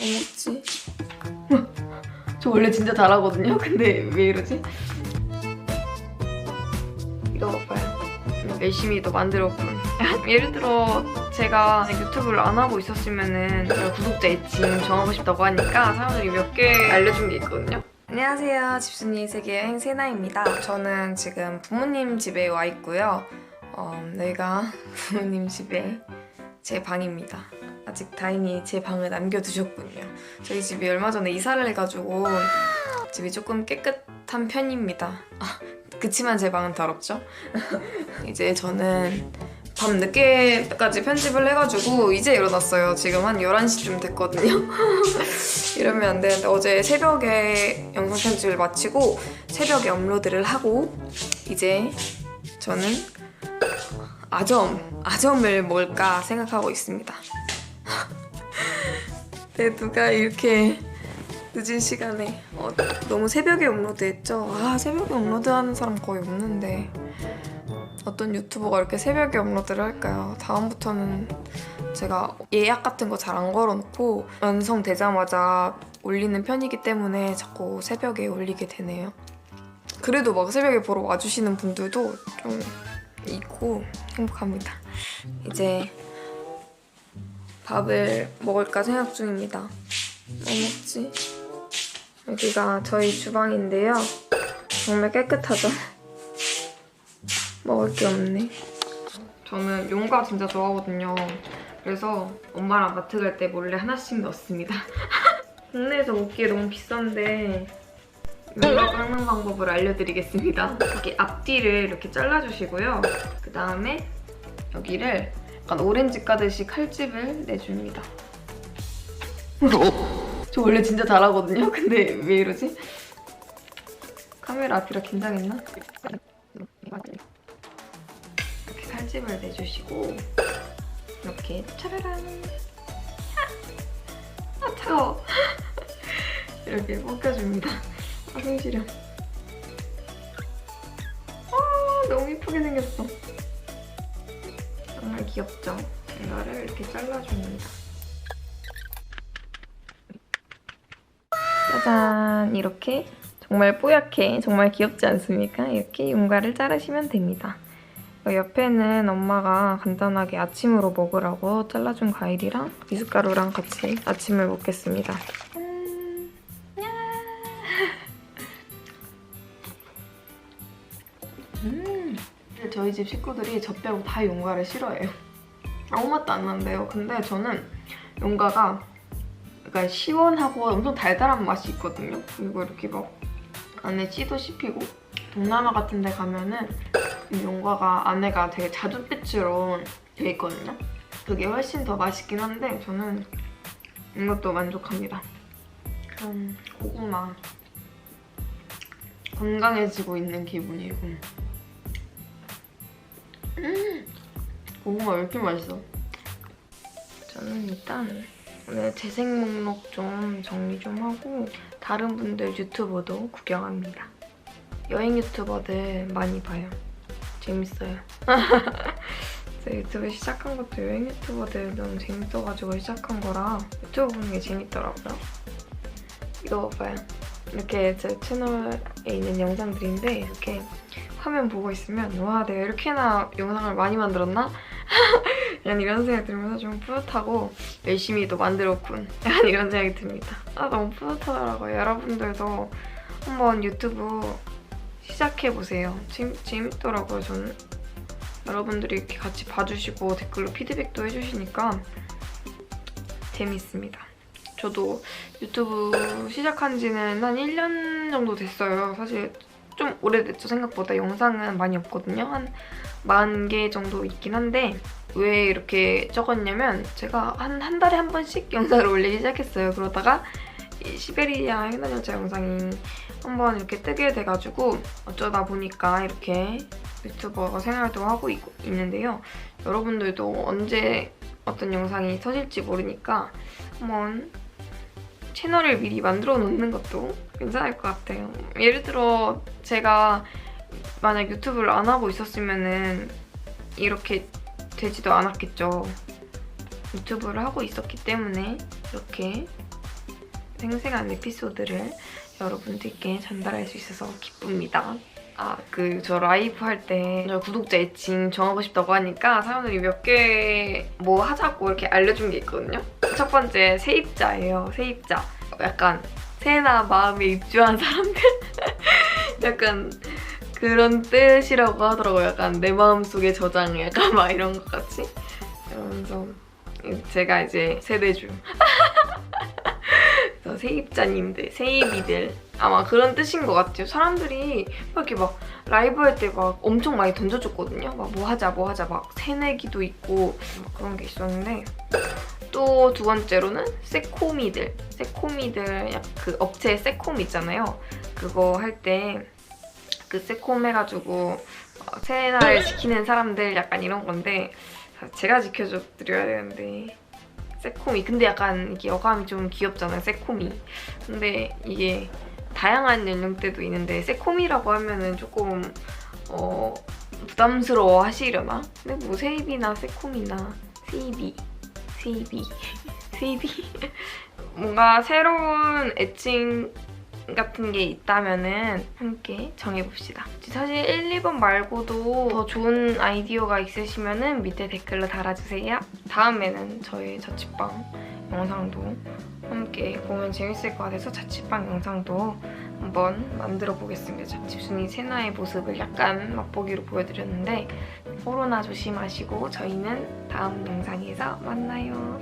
먹지? 저 원래 진짜 잘하거든요? 근데 왜 이러지? 이거 봐요. 열심히 또 만들었군. 예를 들어 제가 유튜브를 안 하고 있었으면은 제가 구독자 애칭 정하고 싶다고 하니까 사람들이 몇 개 알려준 게 있거든요. 안녕하세요. 집순이 세계 여행 세나입니다. 저는 지금 부모님 집에 와 있고요. 어, 여기가 부모님 집에 제 방입니다. 아직 다행히 제 방을 남겨두셨군요. 저희 집이 얼마 전에 이사를 해가지고 집이 조금 깨끗한 편입니다. 아, 그치만 제 방은 더럽죠? 이제 저는 밤 늦게까지 편집을 해가지고 이제 일어났어요. 지금 한 11시쯤 됐거든요. 이러면 안 되는데 어제 새벽에 영상 편집을 마치고 새벽에 업로드를 하고 이제 저는 아점, 아점을 먹을까 생각하고 있습니다. 네, 누가 이렇게 늦은 시간에 어, 너무 새벽에 업로드했죠? 아 새벽에 업로드하는 사람 거의 없는데 어떤 유튜버가 이렇게 새벽에 업로드를 할까요? 다음부터는 제가 예약 같은 거 잘 안 걸어놓고 완성되자마자 올리는 편이기 때문에 자꾸 새벽에 올리게 되네요. 그래도 막 새벽에 보러 와주시는 분들도 좀 있고 행복합니다. 이제 밥을 먹을까 생각 중입니다. 뭐 먹지? 여기가 저희 주방인데요. 정말 깨끗하죠? 먹을 게 없네. 저는 용과 진짜 좋아하거든요. 그래서 엄마랑 마트 갈 때 몰래 하나씩 넣습니다. 국내에서 먹기에 너무 비싼데 용과 깎는 방법을 알려드리겠습니다. 여기 앞뒤를 이렇게 잘라주시고요. 그 다음에 여기를 약간 오렌지 까듯이 칼집을 내줍니다. 저 원래 진짜 잘하거든요? 근데 왜 이러지? 카메라 앞이라 긴장했나? 이렇게 칼집을 내주시고 이렇게 차라란 아, 아 차가워 이렇게 벗겨줍니다 아 손시려 아 너무 이쁘게 생겼어 귀엽죠? 이거를 이렇게 잘라줍니다 짜잔 이렇게 정말 뽀얗게 정말 귀엽지 않습니까? 이렇게 윤곽을 자르시면 됩니다. 어, 옆에는 엄마가 간단하게 아침으로 먹으라고 잘라준 과일이랑 미숫가루랑 같이 아침을 먹겠습니다. 음, 야. 음, 저희 집 식구들이 저 빼고 다 용과를 싫어해요. 아무 맛도 안 난대요. 근데 저는 용과가 약간 시원하고 엄청 달달한 맛이 있거든요. 그리고 이렇게 막 안에 씨도 씹히고 동남아 같은 데 가면은 이 용과가 안에가 되게 자두빛으로 돼 있거든요. 그게 훨씬 더 맛있긴 한데 저는 이것도 만족합니다. 음, 고구마 건강해지고 있는 기분이고 음, 고구마 왜 이렇게 맛있어? 저는 일단 오늘 재생 목록 좀 정리 좀 하고 다른 분들 유튜버도 구경합니다. 여행 유튜버들 많이 봐요. 재밌어요. 제 유튜브 시작한 것도 여행 유튜버들 너무 재밌어가지고 시작한 거라 유튜브 보는 게 재밌더라고요. 이거 봐요. 이렇게 제 채널에 있는 영상들인데 이렇게 화면 보고 있으면 와 내가 이렇게나 영상을 많이 만들었나? 약간 이런 생각이 들면서 좀 뿌듯하고 열심히 또 만들었군. 약간 이런 생각이 듭니다. 아 너무 뿌듯하더라고요. 여러분들도 한번 유튜브 시작해보세요. 재밌, 재밌더라고요 저는. 여러분들이 이렇게 같이 봐주시고 댓글로 피드백도 해주시니까 재밌습니다. 저도 유튜브 시작한 지는 한 1년 정도 됐어요. 사실 좀 오래됐죠 생각보다 영상은 많이 없거든요. 한만개 정도 있긴 한데 왜 이렇게 적었냐면 제가 한 한 달에 한 번씩 영상을 올리기 시작했어요. 그러다가 이 시베리아 횡단열차 영상이 한번 이렇게 뜨게 돼가지고 어쩌다 보니까 이렇게 유튜버 생활도 하고 있, 있는데요. 여러분들도 언제 어떤 영상이 터질지 모르니까 한번 채널을 미리 만들어 놓는 것도 괜찮을 것 같아요. 예를 들어 제가 만약 유튜브를 안 하고 있었으면은 이렇게 되지도 않았겠죠. 유튜브를 하고 있었기 때문에 이렇게 생생한 에피소드를 여러분들께 전달할 수 있어서 기쁩니다. 아, 그 저 라이브 할때 구독자 애칭 정하고 싶다고 하니까 사람들이 몇 개 뭐 하자고 이렇게 알려준 게 있거든요. 첫 번째 세입자예요. 세입자. 약간 새나 마음에 입주한 사람들? 약간 그런 뜻이라고 하더라고요. 약간 내 마음속에 저장 약간 막 이런 것 같이. 이러면서 제가 이제 세대주. 그래서 세입자님들, 세입이들 아마 그런 뜻인 것 같아요. 사람들이 막 이렇게 막 라이브 할 때 막 엄청 많이 던져줬거든요. 막 뭐 하자 뭐 하자 막 새내기도 있고 막 그런 게 있었는데 또 두 번째로는 세코미들, 세코미들 약그 업체 세콤 있잖아요. 그거 할 때 그 세콤 해가지고 어, 새해를 지키는 사람들 약간 이런 건데 제가 지켜줘 드려야 되는데 세코미 근데 약간 이게 어감이 좀 귀엽잖아요 세코미 근데 이게 다양한 연령대도 있는데 세코미라고 하면은 조금 어 부담스러워 하시려나? 근데 뭐 세입이나 세코미나 세입이 세입이 세입이? 뭔가 새로운 애칭 같은 게 있다면은 함께 정해봅시다. 사실 1, 2번 말고도 더 좋은 아이디어가 있으시면은 밑에 댓글로 달아주세요. 다음에는 저의 자취방 영상도 함께 보면 재밌을 것 같아서 자취방 영상도 한번 만들어 보겠습니다. 집순이 세나의 모습을 약간 맛보기로 보여드렸는데 코로나 조심하시고 저희는 다음 영상에서 만나요.